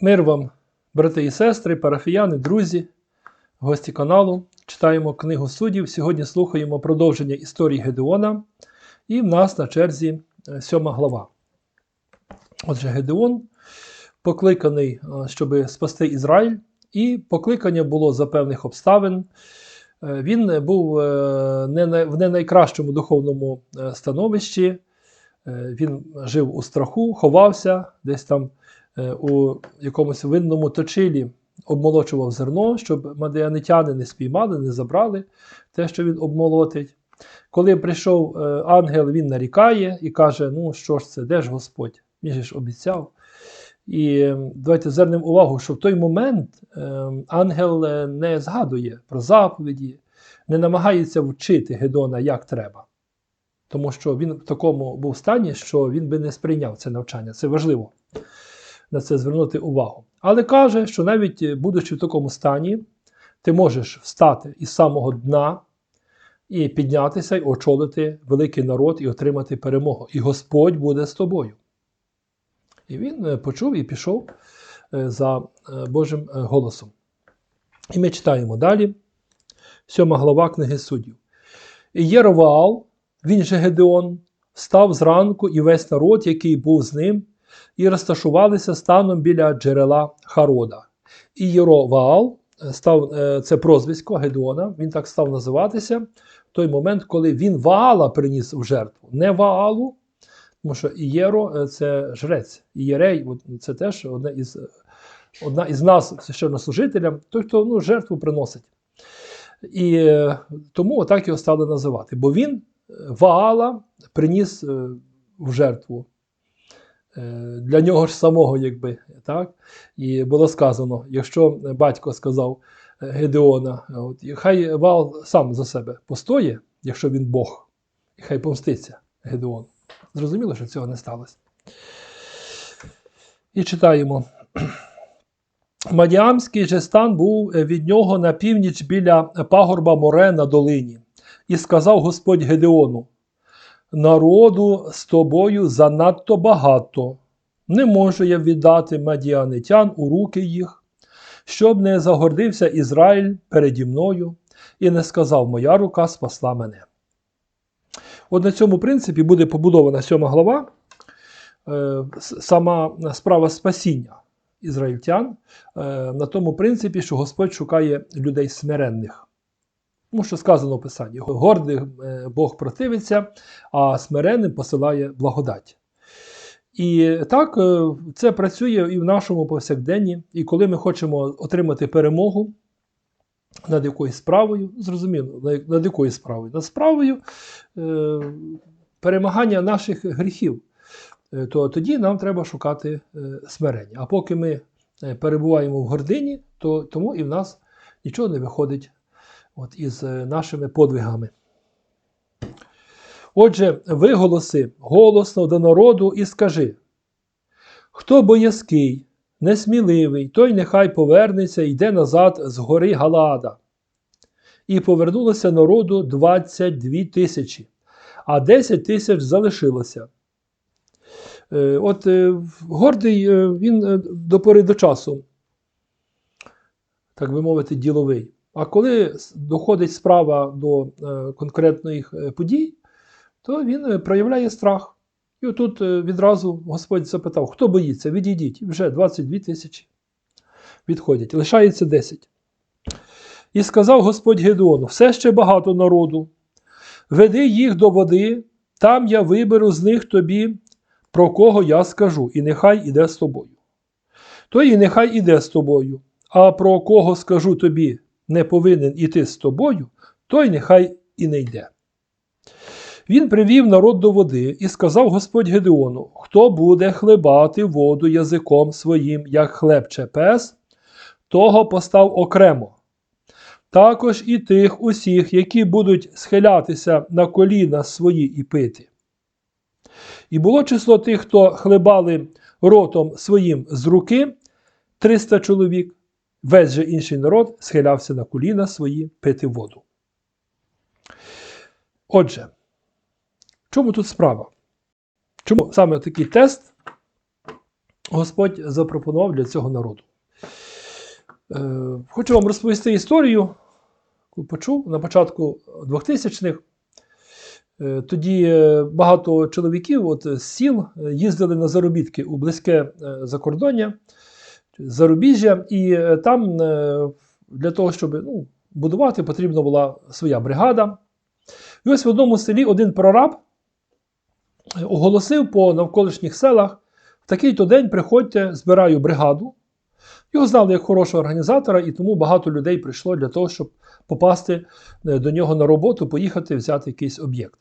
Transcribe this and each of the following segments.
Мир вам, брати і сестри, парафіяни, друзі, гості каналу. Читаємо книгу суддів. Сьогодні слухаємо продовження історії Гедеона. І в нас на черзі е, сьома глава. Отже, Гедеон покликаний, е, щоб спасти Ізраїль, і покликання було за певних обставин. Е, Він був в не найкращому духовному становищі. Він жив у страху, ховався десь там у якомусь винному точилі, обмолочував зерно, щоб мадіанитяни не спіймали, не забрали те, що він обмолотить. Коли прийшов е, ангел, він нарікає і каже: Ну що ж це, де ж Господь? Він ж обіцяв. І е, давайте звернемо увагу, що в той момент е, ангел е, не згадує про заповіді, не намагається вчити Гедона як треба. Тому що він в такому був стані, що він би не сприйняв це навчання. Це важливо на це звернути увагу. Але каже, що навіть е, будучи в такому стані, ти можеш встати із самого дна і піднятися і очолити великий народ і отримати перемогу. І Господь буде з тобою. І він е, почув і пішов е, за Божим голосом. І ми читаємо далі, сьома глава книги суддів. І Єроваал, він же Гедеон, став зранку і весь народ, який був з ним, і розташувалися станом біля джерела Харода. І Єроваал е, став е, це прозвисько Гедеона, він так став називатися в той момент, коли він Ваала приніс в жертву. Не Ваалу, тому що Ієро е, це жрець, Ієрей це теж одне із, одна із нас, священнослужителям, той, хто ну, жертву приносить. І тому отак його стали називати. Бо він Ваала приніс в жертву. Е, Для нього ж самого, якби так. І було сказано: якщо батько сказав е, Гедеона, от, хай Ваал сам за себе постоє, якщо він Бог, і хай помститься Гедеон. Зрозуміло, що цього не сталося. І читаємо. Мадіамський же стан був е, від нього на північ біля пагорба море на долині. І сказав Господь Гедеону: Народу з тобою занадто багато. Не можу я віддати мадіанитян у руки їх, щоб не загордився Ізраїль переді мною і не сказав, моя рука спасла мене. От на цьому принципі буде побудована сьома глава, е, сама справа спасіння ізраїльтян, е, на тому принципі, що Господь шукає людей смиренних. Тому що сказано в Писанні: гордих е, Бог противиться, а смиренним посилає благодать. І так е, це працює і в нашому повсякденні. І коли ми хочемо отримати перемогу над якоюсь справою, зрозуміло, над- якою справою? Над справою е, перемагання наших гріхів, е, то тоді нам треба шукати смирення. А поки ми перебуваємо в гордині, то тому і в нас нічого не виходить от, із е, нашими подвигами. Отже, виголоси голосно до народу і скажи: хто боязкий, несміливий, той нехай повернеться і йде назад з гори Галаада. І повернулося народу 22 тисячі, а 10 тисяч залишилося. Е, От е, гордий він до пори до часу, так би мовити, діловий. А коли доходить справа до е, конкретних е, подій, то він е, проявляє страх. І отут відразу Господь запитав, хто боїться, відійдіть. Вже 22 тисячі відходять. Лишається 10. І сказав Господь Гедеону: все ще багато народу. Веди їх до води, там я виберу з них тобі, про кого я скажу, і нехай іде з тобою. То і нехай іде з тобою, а про кого скажу тобі, не повинен іти з тобою, той нехай і не йде. Він привів народ до води і сказав Господь Гедеону: Хто буде хлебати воду язиком своїм, як хлебче пес, того постав окремо. Також і тих усіх, які будуть схилятися на коліна свої і пити. І було число тих, хто хлебали ротом своїм з руки 300 чоловік, весь же інший народ схилявся на коліна свої пити воду. Отже, чому тут справа? Чому саме такий тест Господь запропонував для цього народу. Е, Хочу вам розповісти історію, яку почув на початку 2000-х. Е, Тоді е, багато чоловіків от, з сіл е, їздили на заробітки у близьке е, закордоння, зарубіжжя, і е, там е, для того, щоб ну, будувати, потрібна була своя бригада. І ось в одному селі один прораб е, оголосив по навколишніх селах: в такий-то день приходьте, збираю бригаду. Його знали як хорошого організатора, і тому багато людей прийшло для того, щоб попасти до нього на роботу, поїхати взяти якийсь об'єкт.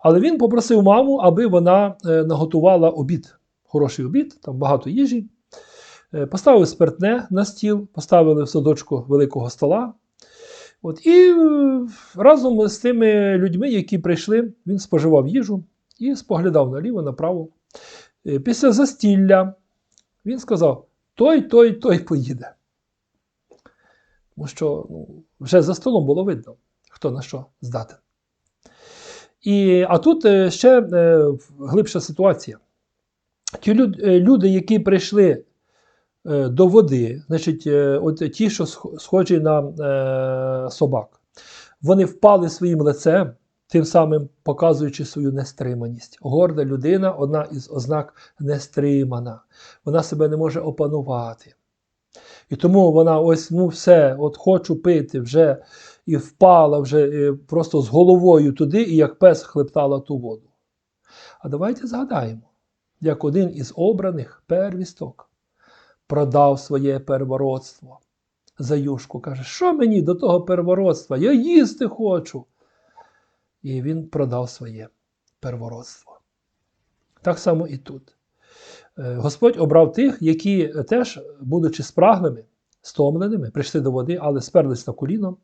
Але він попросив маму, аби вона наготувала обід, хороший обід, там багато їжі. Е, Поставив спиртне на стіл, поставили в садочку великого стола. От, і е, разом з тими людьми, які прийшли, він споживав їжу і споглядав наліво, направо. Е, Після застілля він сказав: той, той, той поїде. Тому що ну, вже за столом було видно, хто на що здатен. І, а тут ще глибша ситуація. Ті люди, які прийшли до води, значить, е, от ті, що схожі на е, собак, вони впали своїм лицем, тим самим показуючи свою нестриманість. Горда людина одна із ознак нестримана. Вона себе не може опанувати. І тому вона ось ну все, от хочу пити вже і впала вже е, просто з головою туди, і як пес хлептала ту воду. А давайте згадаємо, як один із обраних первісток продав своє первородство. За юшку каже, що мені до того первородства? Я їсти хочу. І він продав своє первородство. Так само і тут. Е, Господь обрав тих, які теж, будучи спраглими, стомленими, прийшли до води, але сперлись на коліно,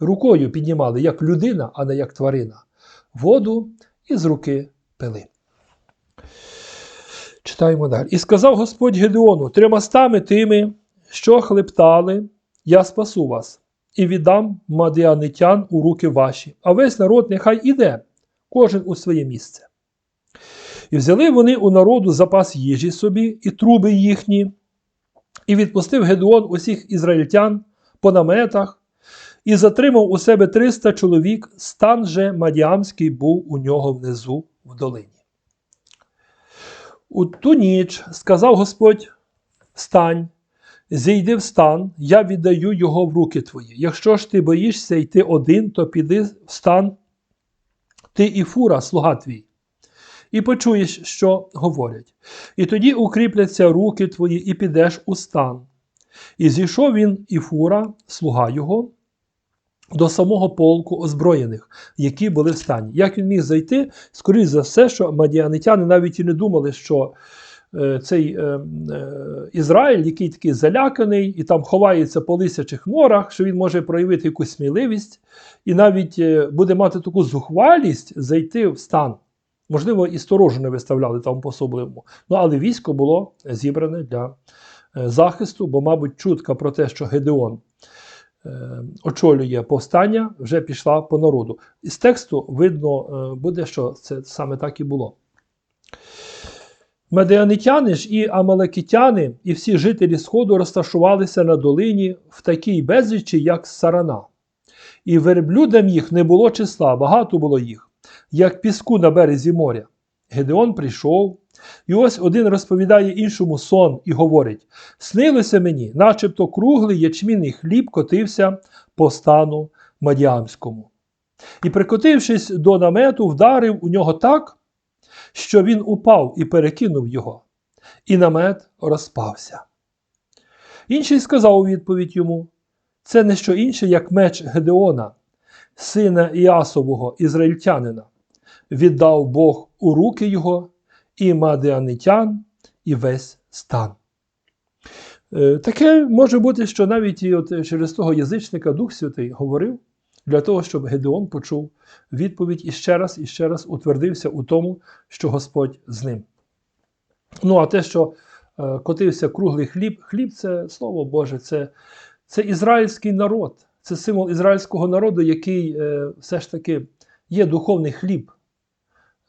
рукою піднімали як людина, а не як тварина, воду і з руки пили. Читаємо далі. І сказав Господь Гедеону: тримастами тими, що хлептали, я спасу вас, і віддам мадіанитян у руки ваші, а весь народ нехай іде, кожен у своє місце. І взяли вони у народу запас їжі собі і труби їхні, і відпустив Гедеон усіх ізраїльтян по наметах, і затримав у себе 300 чоловік, стан же Мадіамський був у нього внизу в долині. У ту ніч сказав Господь: Стань, зійди в стан, я віддаю його в руки твої. Якщо ж ти боїшся йти один, то піди в стан, ти і фура, слуга твій і почуєш, що говорять. І тоді укріпляться руки твої, і підеш у стан. І зійшов він і фура, слуга його, до самого полку озброєних, які були в стані. Як він міг зайти? Скоріше за все, що мадіанитяни навіть і не думали, що е, цей е, е, Ізраїль, який такий заляканий, і там ховається по лисячих норах, що він може проявити якусь сміливість, і навіть е, буде мати таку зухвалість зайти в стан. Можливо, і сторожу не виставляли там по особливому. Ну, але військо було зібране для е, захисту, бо, мабуть, чутка про те, що Гедеон очолює повстання, вже пішла по народу. Із тексту видно е, буде, що це саме так і було. Медіанитяни ж і амалекітяни, і всі жителі Сходу розташувалися на долині в такій безлічі, як сарана. І верблюдам їх не було числа, багато було їх як піску на березі моря. Гедеон прийшов, і ось один розповідає іншому сон і говорить: Снилося мені, начебто круглий ячмінний хліб котився по стану Мадіамському. І, прикотившись до намету, вдарив у нього так, що він упав і перекинув його, і намет розпався. Інший сказав у відповідь йому: це не що інше, як меч Гедеона, сина Іасового, ізраїльтянина, віддав Бог у руки його і мадіанитян, і весь стан. Е, Таке може бути, що навіть і от через того язичника Дух Святий говорив для того, щоб Гедеон почув відповідь і ще раз і ще раз утвердився у тому, що Господь з ним. Ну, а те, що е, котився круглий хліб, хліб це слово Боже, це, це ізраїльський народ, це символ ізраїльського народу, який е, все ж таки є духовний хліб.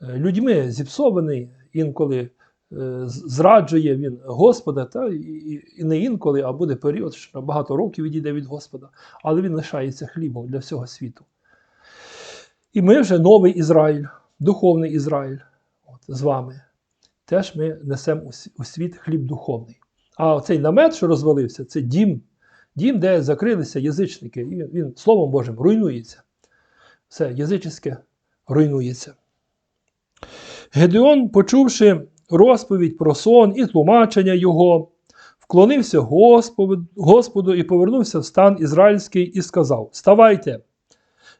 Людьми зіпсований інколи з- зраджує він Господа, та, і, і, не інколи, а буде період, що на багато років відійде від Господа, але він лишається хлібом для всього світу. І ми вже новий Ізраїль, духовний Ізраїль от, з вами. Теж ми несемо у світ хліб духовний. А оцей намет, що розвалився, це дім, дім, де закрилися язичники, і він, Словом Божим, руйнується. Все, язичське руйнується. Гедеон, почувши розповідь про сон і тлумачення його, вклонився Господу, і повернувся в стан ізраїльський і сказав: Ставайте,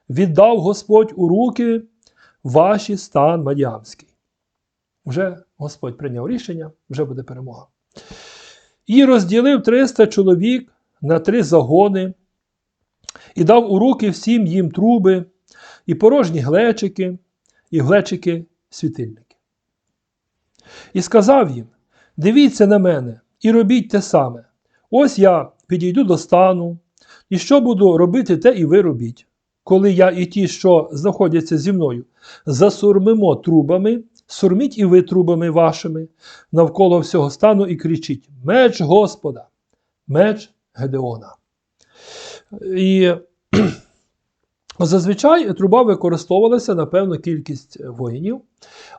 віддав Господь у руки ваші стан Мадіамський. Вже Господь прийняв рішення, вже буде перемога. І розділив 300 чоловік на три загони, і дав у руки всім їм труби, і порожні глечики, і глечики світильники. І сказав їм: Дивіться на мене і робіть те саме. Ось я підійду до стану, і що буду робити, те і ви робіть. Коли я і ті, що знаходяться зі мною, засурмимо трубами, сурміть і ви трубами вашими навколо всього стану і кричіть: Меч Господа, меч Гедеона. І зазвичай труба використовувалася на певну кількість воїнів,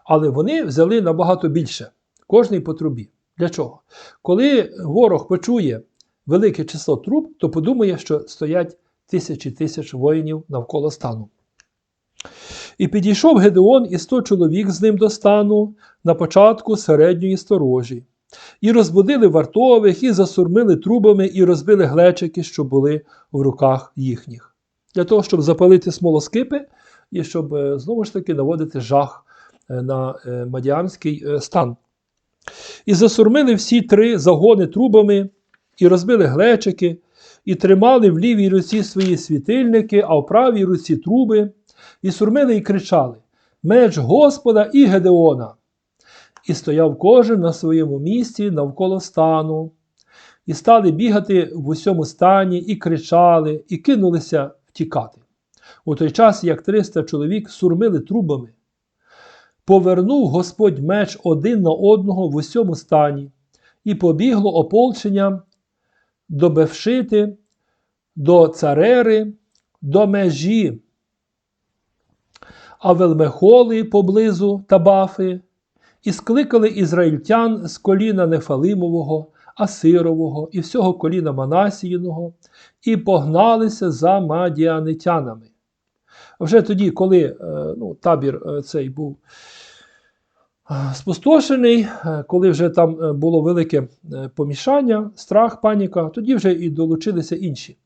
але вони взяли набагато більше, кожний по трубі. Для чого? Коли ворог почує велике число труб, то подумає, що стоять тисячі тисяч воїнів навколо стану. І підійшов Гедеон і сто чоловік з ним до стану на початку середньої сторожі, і розбудили вартових, і засурмили трубами, і розбили глечики, що були в руках їхніх, для того, щоб запалити смолоскипи і щоб е, знову ж таки наводити жах е, на е, мадіамський е, стан. І засурмили всі три загони трубами, і розбили глечики, і тримали в лівій руці свої світильники, а в правій руці труби, і сурмили і кричали: Меч Господа і Гедеона. І стояв кожен на своєму місці навколо стану, і стали бігати в усьому стані, і кричали, і кинулися втікати. У той час, як 300 чоловік сурмили трубами, повернув Господь меч один на одного в усьому стані, і побігло ополчення до Бевшити, до Царери, до межі Авелмехоли поблизу Табафи, і скликали ізраїльтян з коліна Нефалимового, Асирового і всього коліна Манасіїного, і погналися за мадіанитянами. Вже тоді, коли е, ну, табір е, цей був е, спустошений, коли вже там було велике помішання, страх, паніка, тоді вже і долучилися інші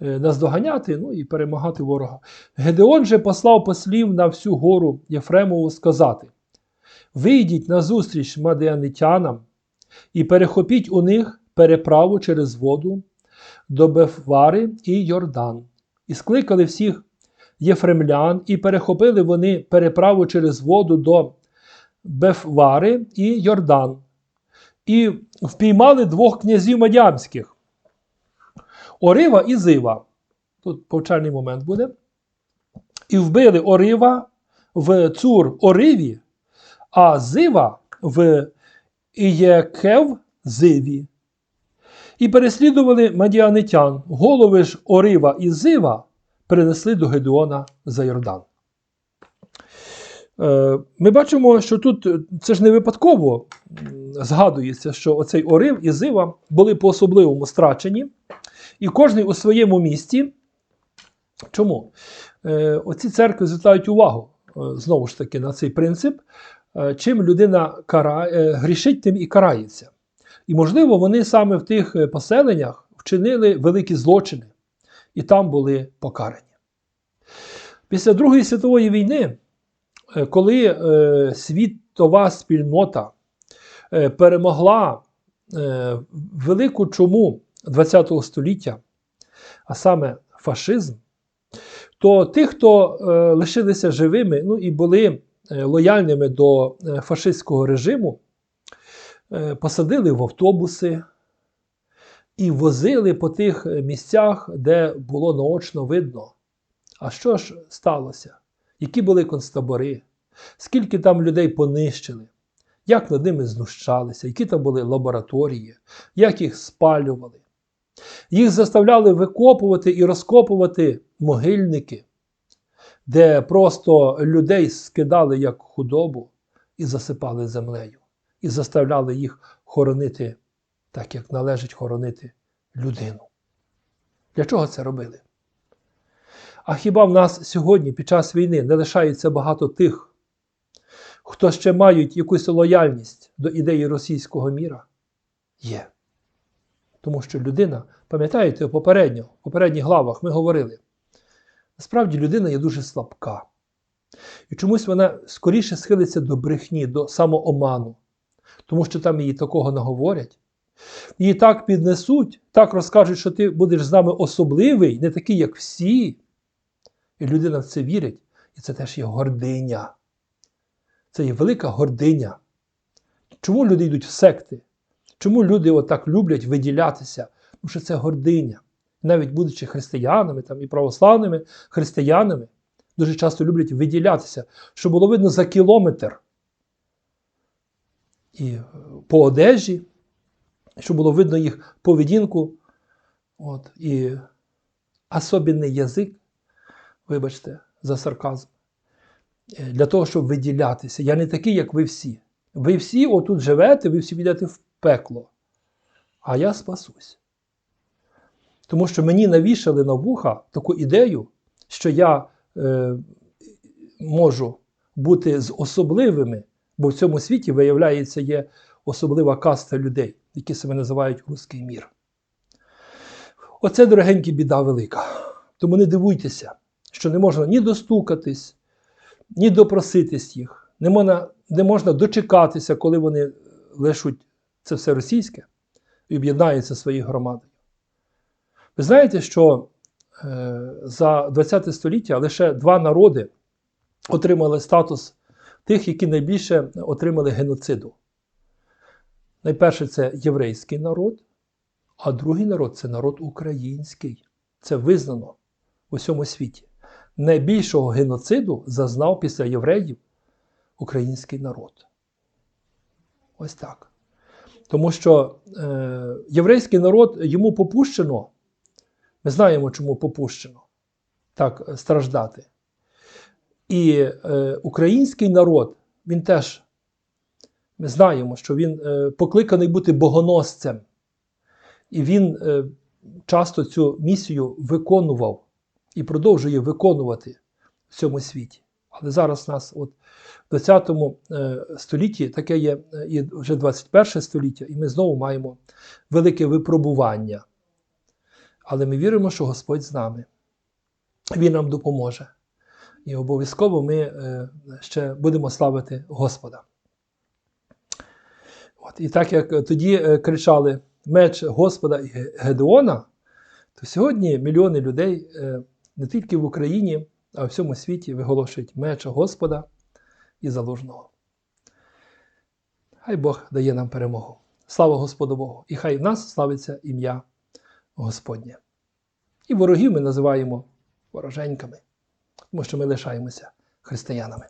наздоганяти ну, і перемагати ворога. Гедеон же послав послів на всю гору Єфремову сказати: Вийдіть на зустріч мадіанитянам і перехопіть у них переправу через воду до Бефвари і Йордан, і скликали всіх єфремлян, і перехопили вони переправу через воду до Бефвари і Йордан, і впіймали двох князів мадямських Орива і Зива. Тут повчальний момент буде. І вбили Орива в Цур Ориві, а Зива в Ієкев Зиві. І переслідували мадіанитян. Голови ж Орива і Зива принесли до Гедеона за Йордан. Е, Ми бачимо, що тут е, це ж не випадково згадується, що оцей Орив і Зива були по-особливому страчені, і кожен у своєму місті. Чому? Е, Оці церкви звертають увагу знову ж таки на цей принцип. Е, Чим людина кара... е, грішить, тим і карається. І, можливо, вони саме в тих е, поселеннях вчинили великі злочини, і там були покарані. Після Другої світової війни, коли світова спільнота перемогла велику чуму ХХ століття, а саме фашизм, то тих, хто лишилися живими ну, і були лояльними до е, фашистського режиму, е, посадили в автобуси і возили по тих е, місцях, де було наочно видно. А що ж сталося? Які були концтабори? Скільки там людей понищили? як над ними знущалися, які там були лабораторії, як їх спалювали. Їх заставляли викопувати і розкопувати могильники, де просто людей скидали як худобу і засипали землею, і заставляли їх хоронити так, як належить хоронити людину. Для чого це робили? А хіба в нас сьогодні, під час війни, не лишається багато тих, хто ще мають якусь лояльність до ідеї російського міра? Є. Тому що людина, пам'ятаєте, попередньо, в попередніх главах ми говорили, насправді людина є дуже слабка. І чомусь вона скоріше схилиться до брехні, до самооману, тому що там її такого наговорять. Її так піднесуть, так розкажуть, що ти будеш з нами особливий, не такий, як всі. І людина в це вірить, і це теж є гординя. Це є велика гординя. Чому люди йдуть в секти? Чому люди отак люблять виділятися? Тому що це гординя. Навіть будучи християнами там, і православними християнами, дуже часто люблять виділятися, щоб було видно за кілометр. І е, по одежі, щоб було видно їх поведінку. От, І особенний язик, вибачте, за сарказм, е, для того, щоб виділятися. Я не такий, як ви всі. Ви всі отут живете, ви всі підете в пекло. А я спасусь. Тому що мені навішали на вуха таку ідею, що я е, можу бути з особливими, бо в цьому світі, виявляється, є особлива каста людей, які себе називають руський мір. Оце, дорогенькі, біда велика. Тому не дивуйтеся, що не можна ні достукатись, ні допроситись їх, не можна, не можна дочекатися, коли вони лишуть це все російське і об'єднаються своєю громадою. Ви знаєте, що е, за ХХ століття лише два народи отримали статус тих, які найбільше отримали геноциду. Найперше це єврейський народ, а другий народ це народ український. Це визнано в усьому світі. Найбільшого геноциду зазнав після євреїв український народ. Ось так. Тому що е, єврейський народ йому попущено, ми знаємо, чому попущено так страждати. І е, український народ, він теж, ми знаємо, що він е, покликаний бути богоносцем. І він е, часто цю місію виконував і продовжує виконувати в цьому світі. Але зараз у нас от в 20 е, столітті таке є е, і вже 21 століття, і ми знову маємо велике випробування. Але ми віримо, що Господь з нами. Він нам допоможе. І обов'язково ми е, ще будемо славити Господа. От, І так як тоді е, кричали меч Господа і Гедеона, то сьогодні мільйони людей е, не тільки в Україні, а в всьому світі виголошують меч Господа і залужного. Хай Бог дає нам перемогу. Слава Господу Богу! І хай в нас славиться ім'я Господнє. І ворогів ми називаємо вороженьками, тому що ми лишаємося християнами.